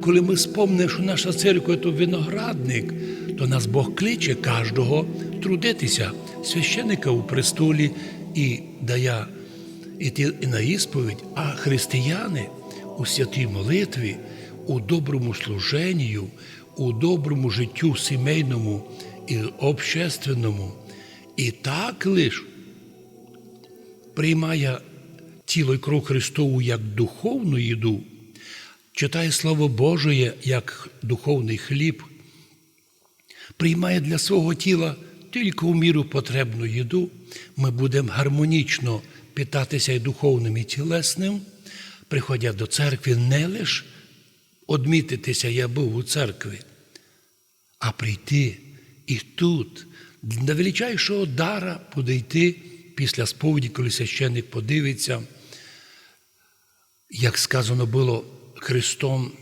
Коли ми спомнимо, що наша церква то виноградник, то нас Бог кличе кожного трудитися, священика у престолі і дає іти на ісповідь, а християни у святій молитві, у доброму служенню, у доброму життю сімейному і общественному. І так лиш приймає тіло і кров Христову як духовну їду, читає Слово Божє як духовний хліб, приймає для свого тіла тільки у міру потребну їду, ми будемо гармонічно питатися і духовним, і тілесним, приходять до церкви не лише одмітитися, я був у церкві, а прийти і тут, до величайшого дара буде йти після сповіді, коли священник подивиться, як сказано було Христом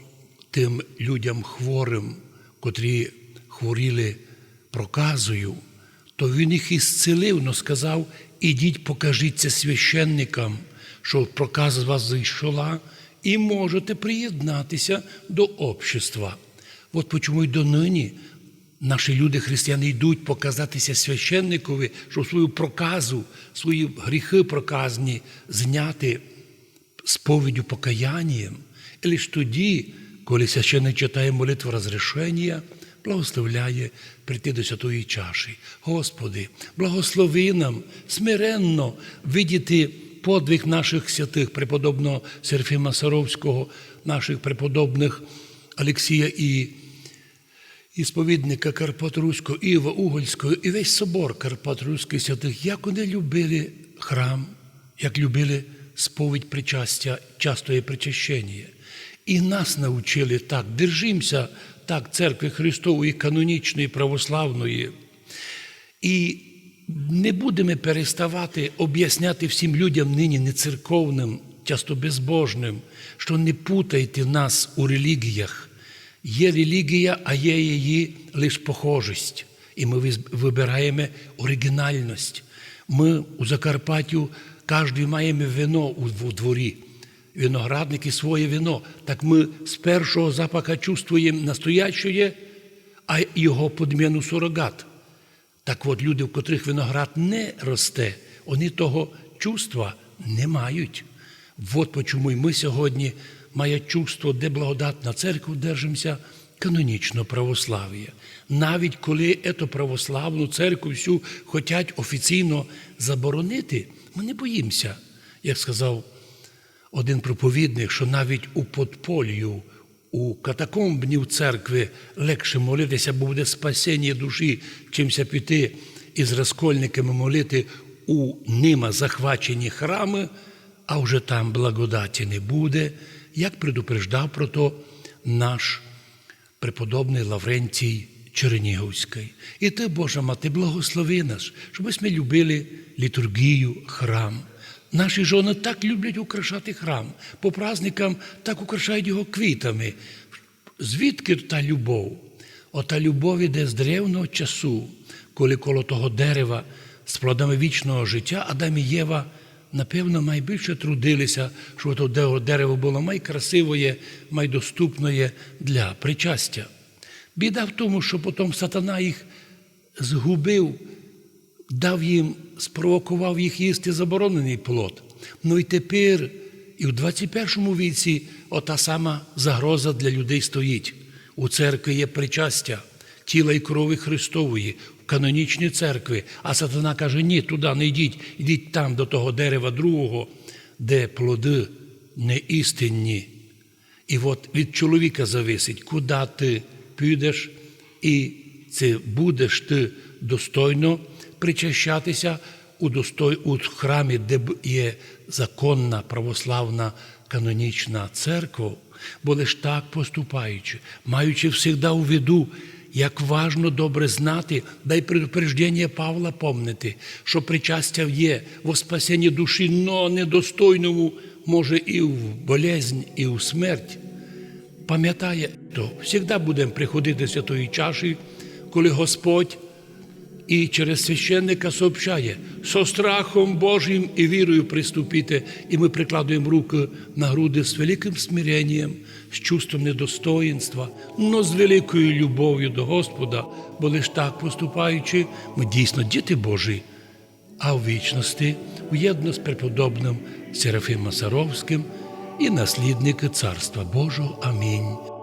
тим людям хворим, котрі хворіли проказою, то Він їх ісцелив, но сказав, ідіть, покажіться священникам, що проказа з вас зайшла, і можете приєднатися до общества. От почому й донині наші люди, християни, йдуть показатися священникові, щоб свою проказу, свої гріхи проказні зняти сповіддю покаянням. І лише тоді, коли священник читає молитву розрішення, благословляє прийти до святої чаші. Господи, благослови нам смиренно видіти подвиг наших святих, преподобного Серафіма Саровського, наших преподобних Олексія і і сповідника Карпат-Руського, Іва Угольського, і весь собор Карпат-Руських святих, як вони любили храм, як любили сповідь причастя, частое причащення. І нас навчили так, держимося так, церкви Христової, канонічної, православної. І не будемо переставати об'ясняти всім людям нині нецерковним, часто безбожним, що не путайте нас у релігіях. Є релігія, а є її лише похожість. І ми вибираємо оригінальність. Ми у Закарпаттю кожен маємо вино у дворі, виноградники своє вино. Так ми з першого запаха чувствуємо настояще, а його подміну сурогат. Так от люди, в котрих виноград не росте, вони того чувства не мають. От чому ми сьогодні має чувство, де благодатна церква, держимося канонічно православ'я. Навіть коли ету православну церкву всю хочуть офіційно заборонити, ми не боїмося, як сказав один проповідник, що навіть у подполію, у катакомбні в церкві легше молитися, бо буде спасіння душі, чимся піти із розкольниками молити у нима захвачені храми, а вже там благодаті не буде, як предупреждав про то наш преподобний Лаврентій Чернігівський. І ти, Божа Мати, благослови нас, щоб ми любили літургію, храм. Наші жони так люблять украшати храм. По праздникам так украшають його квітами. Звідки та любов? Ота любов іде з древнього часу, коли коло того дерева з плодами вічного життя Адам і Єва, напевно, найбільше трудилися, щоб то дерево було найкрасивоє, найдоступне для причастя. Біда в тому, що потім сатана їх згубив, дав їм, спровокував їх їсти заборонений плод. Ну і тепер, і в 21 віці, ота сама загроза для людей стоїть. У церкві є причастя тіла і крови Христової, в канонічній церкві. А сатана каже: ні, туди не йдіть, йдіть там, до того дерева другого, де плоди неістинні. І от від чоловіка зависить, куди ти підеш, і це будеш ти достойно причащатися у достой, у храмі, де є законна православна канонічна церква, бо лиш так поступаючи, маючи завжди у виду, як важно добре знати, дай предупреждення Павла помнити, що причастя є во спасенні душі, но недостойному може і в болезнь, і в смерть. Пам'ятає, то завжди будемо приходити до святої чаші, коли Господь і через священника сообщає, со страхом Божим і вірою приступити, і ми прикладуємо руки на груди з великим смиренням, з чувством недостоїнства, но з великою любов'ю до Господа, бо лиш так поступаючи, ми дійсно діти Божі, а в вічності уєдно з преподобним Серафимом Саровським і наслідники Царства Божого. Амінь.